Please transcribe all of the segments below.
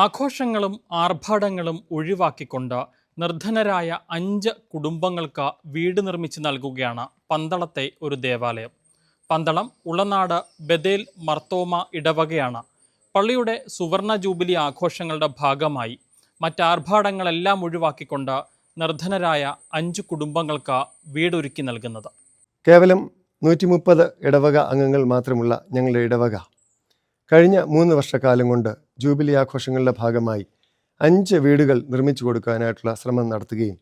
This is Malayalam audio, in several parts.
ആഘോഷങ്ങളും ആർഭാടങ്ങളും ഒഴിവാക്കിക്കൊണ്ട് നിർധനരായ അഞ്ച് കുടുംബങ്ങൾക്ക് വീട് നിർമ്മിച്ച് നൽകുകയാണ് പന്തളത്തെ ഒരു ദേവാലയം. പന്തളം ഉളനാട് ബദേൽ മർത്തോമ ഇടവകയാണ്. പള്ളിയുടെ സുവർണ ജൂബിലി ആഘോഷങ്ങളുടെ ഭാഗമായി മറ്റാർഭാടങ്ങളെല്ലാം ഒഴിവാക്കിക്കൊണ്ട് നിർധനരായ അഞ്ച് കുടുംബങ്ങൾക്ക് വീടൊരുക്കി നൽകുന്നത്. കേവലം നൂറ്റി മുപ്പത് ഇടവക അംഗങ്ങൾ മാത്രമുള്ള ഞങ്ങളുടെ ഇടവക. കഴിഞ്ഞ മൂന്ന് വർഷക്കാലം കൊണ്ട് ജൂബിലി ആഘോഷങ്ങളുടെ ഭാഗമായി അഞ്ച് വീടുകൾ നിർമ്മിച്ചു കൊടുക്കാനായിട്ടുള്ള ശ്രമം നടത്തുകയും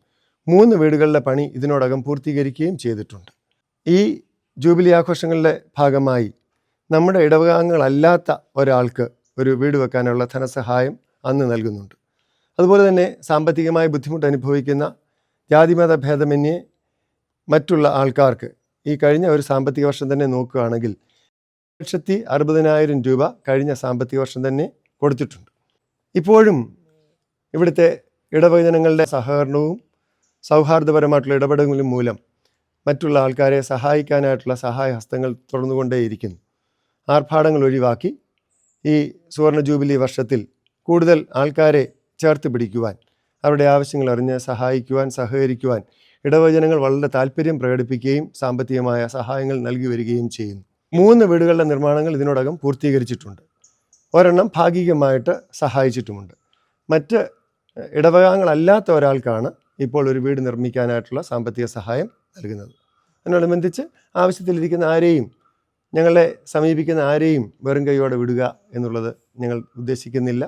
മൂന്ന് വീടുകളുടെ പണി ഇതിനോടകം പൂർത്തീകരിക്കുകയും ചെയ്തിട്ടുണ്ട്. ഈ ജൂബിലി ആഘോഷങ്ങളുടെ ഭാഗമായി നമ്മുടെ ഇടവകാംഗങ്ങളല്ലാത്ത ഒരാൾക്ക് ഒരു വീട് വെക്കാനുള്ള ധനസഹായം അന്ന് നൽകുന്നുണ്ട്. അതുപോലെ തന്നെ സാമ്പത്തികമായി ബുദ്ധിമുട്ട് അനുഭവിക്കുന്ന ജാതിമത ഭേദമന്യേ മറ്റുള്ള ആൾക്കാർക്ക് ഈ കഴിഞ്ഞ ഒരു സാമ്പത്തിക വർഷം തന്നെ നോക്കുകയാണെങ്കിൽ ലക്ഷത്തി അറുപതിനായിരം രൂപ കഴിഞ്ഞ സാമ്പത്തിക വർഷം തന്നെ കൊടുത്തിട്ടുണ്ട്. ഇപ്പോഴും ഇവിടുത്തെ ഇടവചനങ്ങളുടെ സഹകരണവും സൗഹാർദ്ദപരമായിട്ടുള്ള ഇടപെടലുകളും മൂലം മറ്റുള്ള ആൾക്കാരെ സഹായിക്കാനായിട്ടുള്ള സഹായ ഹസ്തങ്ങൾ തുടർന്നുകൊണ്ടേയിരിക്കുന്നു. ആർഭാടങ്ങൾ ഒഴിവാക്കി ഈ സുവർണ ജൂബിലി വർഷത്തിൽ കൂടുതൽ ആൾക്കാരെ ചേർത്ത് പിടിക്കുവാൻ അവരുടെ ആവശ്യങ്ങൾ അറിഞ്ഞ് സഹായിക്കുവാൻ സഹകരിക്കുവാൻ ഇടവചനങ്ങൾ വളരെ താല്പര്യം പ്രകടിപ്പിക്കുകയും സാമ്പത്തികമായ സഹായങ്ങൾ നൽകി വരികയും ചെയ്യുന്നു. മൂന്ന് വീടുകളുടെ നിർമ്മാണങ്ങൾ ഇതിനോടകം പൂർത്തീകരിച്ചിട്ടുണ്ട്. ഒരെണ്ണം ഭാഗികമായിട്ട് സഹായിച്ചിട്ടുമുണ്ട്. മറ്റ് ഇടവകാംഗങ്ങളല്ലാത്ത ഒരാൾക്കാണ് ഇപ്പോൾ ഒരു വീട് നിർമ്മിക്കാനായിട്ടുള്ള സാമ്പത്തിക സഹായം നൽകുന്നത്. അതിനോടനുബന്ധിച്ച് ആവശ്യത്തിലിരിക്കുന്ന ആരെയും ഞങ്ങളെ സമീപിക്കുന്ന ആരെയും വെറും കൈയോടെ വിടുക എന്നുള്ളത് ഞങ്ങൾ ഉദ്ദേശിക്കുന്നില്ല.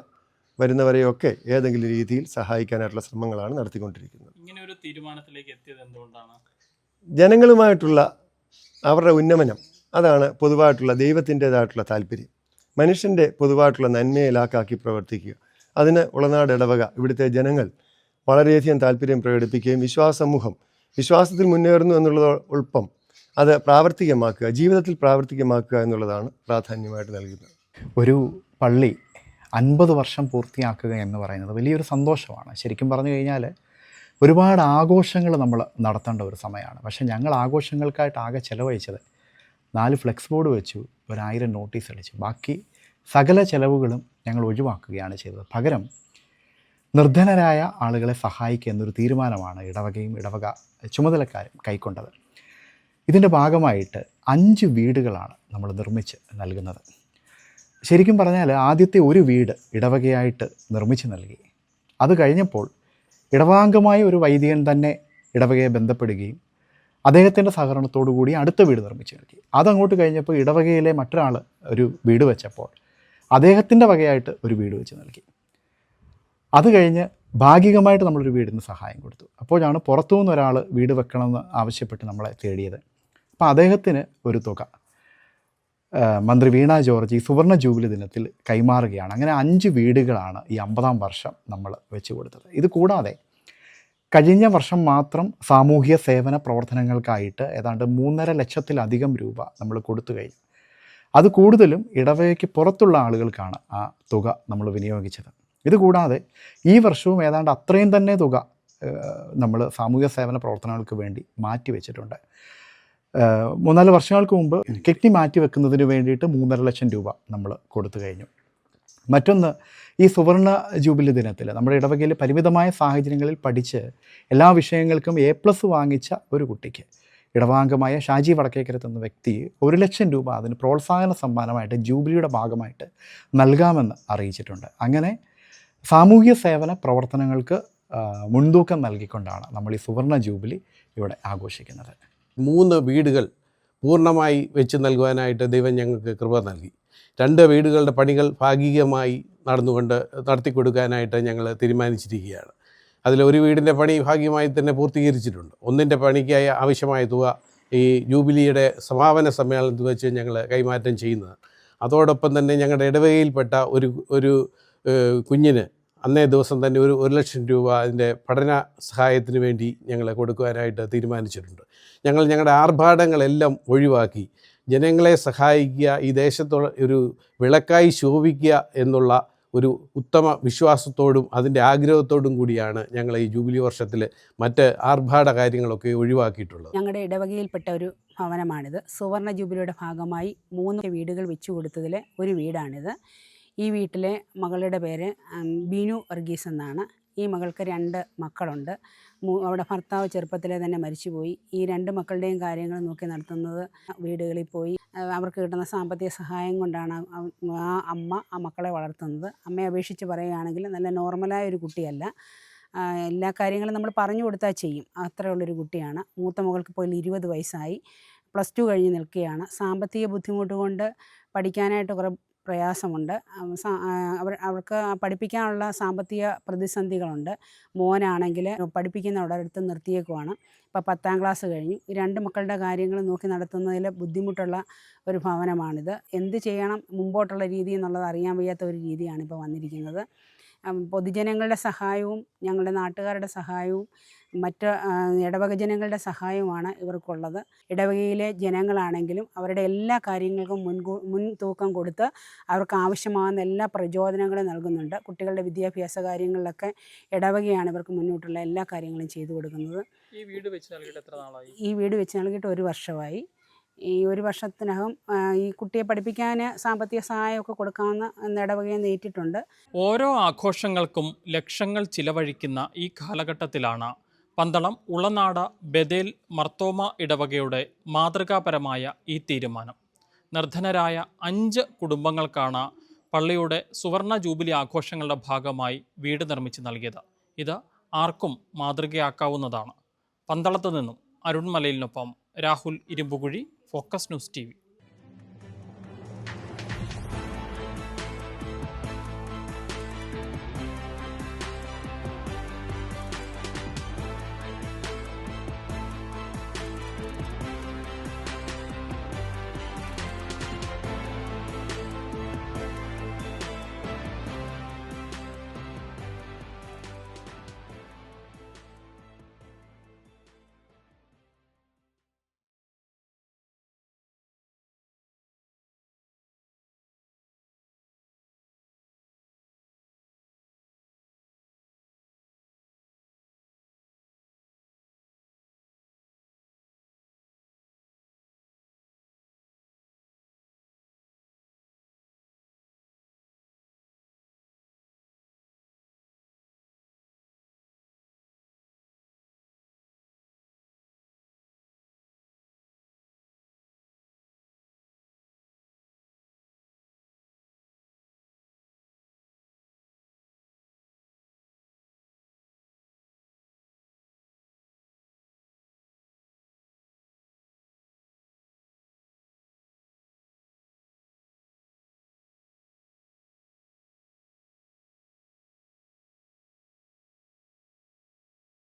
വരുന്നവരെയൊക്കെ ഏതെങ്കിലും രീതിയിൽ സഹായിക്കാനായിട്ടുള്ള ശ്രമങ്ങളാണ് നടത്തിക്കൊണ്ടിരിക്കുന്നത്. ഇങ്ങനെ ഒരു തീരുമാനത്തിലേക്ക് എത്തിയത് എന്തുകൊണ്ടാണ്? ജനങ്ങളുമായിട്ടുള്ള അവരുടെ ഉന്നമനം അതാണ് പൊതുവായിട്ടുള്ള ദൈവത്തിന്റെതായിട്ടുള്ള താല്പര്യം. മനുഷ്യന്റെ പൊതുവായിട്ടുള്ള നന്മയെ ലാക്കാക്കി പ്രവർത്തിക്കുക. അതിന് ഉളനാട് ഇടവക ഇവിടുത്തെ ജനങ്ങൾ വളരെയധികം താല്പര്യം പ്രകടിപ്പിക്കുകയും വിശ്വാസ സമൂഹം വിശ്വാസത്തിൽ മുന്നേറുന്നു എന്നുള്ളത് ഉൾപ്പം അത് പ്രാവർത്തികമാക്കുക ജീവിതത്തിൽ പ്രാവർത്തികമാക്കുക എന്നുള്ളതാണ് പ്രാധാന്യമായിട്ട് നൽകുന്നത്. ഒരു പള്ളി അൻപത് വർഷം പൂർത്തിയാക്കുക എന്ന് പറയുന്നത് വലിയൊരു സന്തോഷമാണ്. ശരിക്കും പറഞ്ഞു കഴിഞ്ഞാൽ ഒരുപാട് ആഘോഷങ്ങൾ നമ്മൾ നടത്തേണ്ട ഒരു സമയമാണ്. പക്ഷേ ഞങ്ങൾ ആഘോഷങ്ങൾക്കായിട്ട് ആകെ ചിലവഴിച്ചത് നാല് ഫ്ലെക്സ് ബോർഡ് വെച്ചു ഒരായിരം നോട്ടീസ് അടിച്ചു. ബാക്കി സകല ചെലവുകളും ഞങ്ങൾ ഒഴിവാക്കുകയാണ് ചെയ്തത്. പകരം നിർധനരായ ആളുകളെ സഹായിക്കുക എന്നൊരു തീരുമാനമാണ് ഇടവകയും ഇടവക ചുമതലക്കാരും കൈക്കൊണ്ടത്. ഇതിന്റെ ഭാഗമായിട്ട് അഞ്ച് വീടുകളാണ് നമ്മൾ നിർമ്മിച്ച് നൽകുന്നത്. ശരിക്കും പറഞ്ഞാൽ ആദ്യത്തെ ഒരു വീട് ഇടവകയായിട്ട് നിർമ്മിച്ച് നൽകി. അത് കഴിഞ്ഞപ്പോൾ ഇടവാംഗമായ ഒരു വൈദികൻ തന്നെ ഇടവകയെ ബന്ധപ്പെടുകയും അദ്ദേഹത്തിന്റെ സഹകരണത്തോടു കൂടി അടുത്ത വീട് നിർമ്മിച്ചു നൽകി. അതങ്ങോട്ട് കഴിഞ്ഞപ്പോൾ ഇടവകയിലെ മറ്റൊരാൾ ഒരു വീട് വെച്ചപ്പോൾ അദ്ദേഹത്തിന്റെ വകയായിട്ട് ഒരു വീട് വെച്ച് നൽകി. അത് കഴിഞ്ഞ് ഭാഗികമായിട്ട് നമ്മളൊരു വീടിന് സഹായം കൊടുത്തു. അപ്പോഴാണ് പുറത്തുനിന്ന് ഒരാൾ വീട് വെക്കണമെന്ന് ആവശ്യപ്പെട്ട് നമ്മളെ തേടിയത്. അപ്പോൾ അദ്ദേഹത്തിന് ഒരു തുക. മന്ത്രി വീണ ജോർജ് ഈ സുവർണ ജൂബിലി ദിനത്തിൽ കൈമാറുകയാണ്. അങ്ങനെ അഞ്ച് വീടുകളാണ് ഈ അമ്പതാം വർഷം നമ്മൾ വെച്ച് കൊടുത്തത്. ഇത് കൂടാതെ കഴിഞ്ഞ വർഷം മാത്രം സാമൂഹ്യ സേവന പ്രവർത്തനങ്ങൾക്കായിട്ട് ഏതാണ്ട് മൂന്നര ലക്ഷത്തിലധികം രൂപ നമ്മൾ കൊടുത്തു കഴിഞ്ഞു. അത് കൂടുതലും ഇടവകയ്ക്ക് പുറത്തുള്ള ആളുകൾക്കാണ് ആ തുക നമ്മൾ വിനിയോഗിച്ചത്. ഇതുകൂടാതെ ഈ വർഷവും ഏതാണ്ട് അത്രയും തന്നെ തുക നമ്മൾ സാമൂഹ്യ സേവന പ്രവർത്തനങ്ങൾക്ക് വേണ്ടി മാറ്റി വെച്ചിട്ടുണ്ട്. മൂന്നാൽ വർഷങ്ങൾക്ക് മുമ്പ് കിഡ്നി മാറ്റി വെക്കുന്നതിന് വേണ്ടിയിട്ട് മൂന്നര ലക്ഷം രൂപ നമ്മൾ കൊടുത്തു കഴിഞ്ഞു. മറ്റൊന്ന് ഈ സുവർണ ജൂബിലി ദിനത്തിൽ നമ്മുടെ ഇടവകയിൽ പരിമിതമായ സാഹചര്യങ്ങളിൽ പഠിച്ച് എല്ലാ വിഷയങ്ങൾക്കും എ പ്ലസ് വാങ്ങിച്ച ഒരു കുട്ടിക്ക് ഇടവാംഗമായ ഷാജി വടക്കേക്കരത്ത് എന്ന വ്യക്തി ഒരു ലക്ഷം രൂപ അതിന് പ്രോത്സാഹന സമ്മാനമായിട്ട് ജൂബിലിയുടെ ഭാഗമായിട്ട് നൽകാമെന്ന് അറിയിച്ചിട്ടുണ്ട്. അങ്ങനെ സാമൂഹ്യ സേവന പ്രവർത്തനങ്ങൾക്ക് മുൻതൂക്കം നൽകിക്കൊണ്ടാണ് നമ്മൾ ഈ സുവർണ ജൂബിലി ഇവിടെ ആഘോഷിക്കുന്നത്. മൂന്ന് വീടുകൾ പൂർണമായി വെച്ച് നൽകുവാനായിട്ട് ദൈവം ഞങ്ങൾക്ക് കൃപ നൽകി. രണ്ട് വീടുകളുടെ പണികൾ ഭാഗികമായി നടന്നുകൊണ്ട് നടത്തി കൊടുക്കാനായിട്ട് ഞങ്ങൾ തീരുമാനിച്ചിരിക്കുകയാണ്. അതിൽ ഒരു വീടിന്റെ പണി ഭാഗികമായി തന്നെ പൂർത്തീകരിച്ചിട്ടുണ്ട്. ഒന്നിന്റെ പണിക്കായി ആവശ്യമായ തുക ഈ ജൂബിലിയുടെ സമാപന സമ്മേളനത്തിൽ വെച്ച് ഞങ്ങൾ കൈമാറ്റം ചെയ്യുന്നത് അതോടൊപ്പം തന്നെ ഞങ്ങളുടെ ഇടവകയിൽപ്പെട്ട ഒരു ഒരു കുഞ്ഞിന് അന്നേ ദിവസം തന്നെ ഒരു ഒരു ലക്ഷം രൂപ അതിന്റെ പഠന സഹായത്തിന് വേണ്ടി ഞങ്ങൾ കൊടുക്കുവാനായിട്ട് തീരുമാനിച്ചിട്ടുണ്ട്. ഞങ്ങൾ ഞങ്ങളുടെ ആർഭാടങ്ങളെല്ലാം ഒഴിവാക്കി ജനങ്ങളെ സഹായിക്കുക ഈ ദേശത്തുള്ള ഒരു വിളക്കായി ശോഭിക്കുക എന്നുള്ള ഒരു ഉത്തമ വിശ്വാസത്തോടും അതിന്റെ ആഗ്രഹത്തോടും കൂടിയാണ് ഞങ്ങൾ ഈ ജൂബിലി വർഷത്തിൽ മറ്റ് ആർഭാട കാര്യങ്ങളൊക്കെ ഒഴിവാക്കിയിട്ടുള്ളത്. ഞങ്ങളുടെ ഇടവകയിൽപ്പെട്ട ഒരു ഭവനമാണിത്. സുവർണ ജൂബിലിയുടെ ഭാഗമായി മൂന്ന് വീടുകൾ വെച്ചു കൊടുത്തതിലെ ഒരു വീടാണിത്. ഈ വീട്ടിലെ മകളുടെ പേര് ബീനു വർഗീസ് എന്നാണ്. ഈ മകൾക്ക് രണ്ട് മക്കളുണ്ട്. അവിടെ ഭർത്താവ് ചെറുപ്പത്തിലെ തന്നെ മരിച്ചുപോയി. ഈ രണ്ട് മക്കളുടെയും കാര്യങ്ങൾ നോക്കി നടത്തുന്നത് വീടുകളിൽ പോയി. അവർക്ക് കിട്ടുന്ന സാമ്പത്തിക സഹായം കൊണ്ടാണ് ആ അമ്മ ആ മക്കളെ വളർത്തുന്നത്. അമ്മയെ അപേക്ഷിച്ച് പറയുകയാണെങ്കിൽ നല്ല നോർമലായ ഒരു കുട്ടിയല്ല. എല്ലാ കാര്യങ്ങളും നമ്മൾ പറഞ്ഞു കൊടുത്താൽ ചെയ്യും. അത്രയുള്ളൊരു കുട്ടിയാണ്. മൂത്ത മകൾക്ക് പോയി ഇരുപത് വയസ്സായി. പ്ലസ് ടു കഴിഞ്ഞ് നിൽക്കുകയാണ്. സാമ്പത്തിക ബുദ്ധിമുട്ട് കൊണ്ട് പഠിക്കാനായിട്ട് കുറേ പ്രയാസമുണ്ട്. അവ അവർ അവർക്ക് പഠിപ്പിക്കാനുള്ള സാമ്പത്തിക പ്രതിസന്ധികളുണ്ട്. മോനാണെങ്കിൽ പഠിപ്പിക്കുന്ന ഒരിടത്ത് നിർത്തിയേക്കുവാണ്. ഇപ്പോൾ പത്താം ക്ലാസ് കഴിഞ്ഞു. രണ്ട് മക്കളുടെ കാര്യങ്ങൾ നോക്കി നടത്തുന്നതിൽ ബുദ്ധിമുട്ടുള്ള ഒരു ഭവനമാണിത്. എന്ത് ചെയ്യണം? മുമ്പോട്ടുള്ള രീതി എന്നുള്ളത് അറിയാൻ വയ്യാത്ത ഒരു രീതിയാണ് ഇപ്പോൾ വന്നിരിക്കുന്നത്. പൊതുജനങ്ങളുടെ സഹായവും ഞങ്ങളുടെ നാട്ടുകാരുടെ സഹായവും മറ്റ് ഇടവക ജനങ്ങളുടെ സഹായവുമാണ് ഇവർക്കുള്ളത്. ഇടവകയിലെ ജനങ്ങളാണെങ്കിലും അവരുടെ എല്ലാ കാര്യങ്ങൾക്കും മുൻകൂ മുൻതൂക്കം കൊടുത്ത് അവർക്ക് ആവശ്യമാകുന്ന എല്ലാ പ്രചോദനങ്ങളും നൽകുന്നുണ്ട്. കുട്ടികളുടെ വിദ്യാഭ്യാസ കാര്യങ്ങളിലൊക്കെ ഇടവകയാണ് ഇവർക്ക് മുന്നോട്ടുള്ള എല്ലാ കാര്യങ്ങളും ചെയ്തു കൊടുക്കുന്നത്. ഈ വീട് വെച്ച് നൽകിയിട്ട് എത്ര നാളായി? ഈ വീട് വെച്ച് നൽകിയിട്ട് ഒരു വർഷമായി. ഈ ഒരു വർഷത്തിനകം ഈ കുട്ടിയെ പഠിപ്പിക്കാൻ സാമ്പത്തിക സഹായമൊക്കെ കൊടുക്കാമെന്ന് ഇടവകയിൽ നേരിട്ടിട്ടുണ്ട്. ഓരോ ആഘോഷങ്ങൾക്കും ലക്ഷങ്ങൾ ചിലവഴിക്കുന്ന ഈ കാലഘട്ടത്തിലാണ് പന്തളം ഉളനാട ബദേൽ മർത്തോമ ഇടവകയുടെ മാതൃകാപരമായ ഈ തീരുമാനം. നിർധനരായ അഞ്ച് കുടുംബങ്ങൾക്കാണ് പള്ളിയുടെ സുവർണ ജൂബിലി ആഘോഷങ്ങളുടെ ഭാഗമായി വീട് നിർമ്മിച്ച് നൽകിയത്. ഇത് ആർക്കും മാതൃകയാക്കാവുന്നതാണ്. പന്തളത്ത് നിന്നും അരുൺമലയിലിനൊപ്പം Rahul Irumbukuzhi focus news T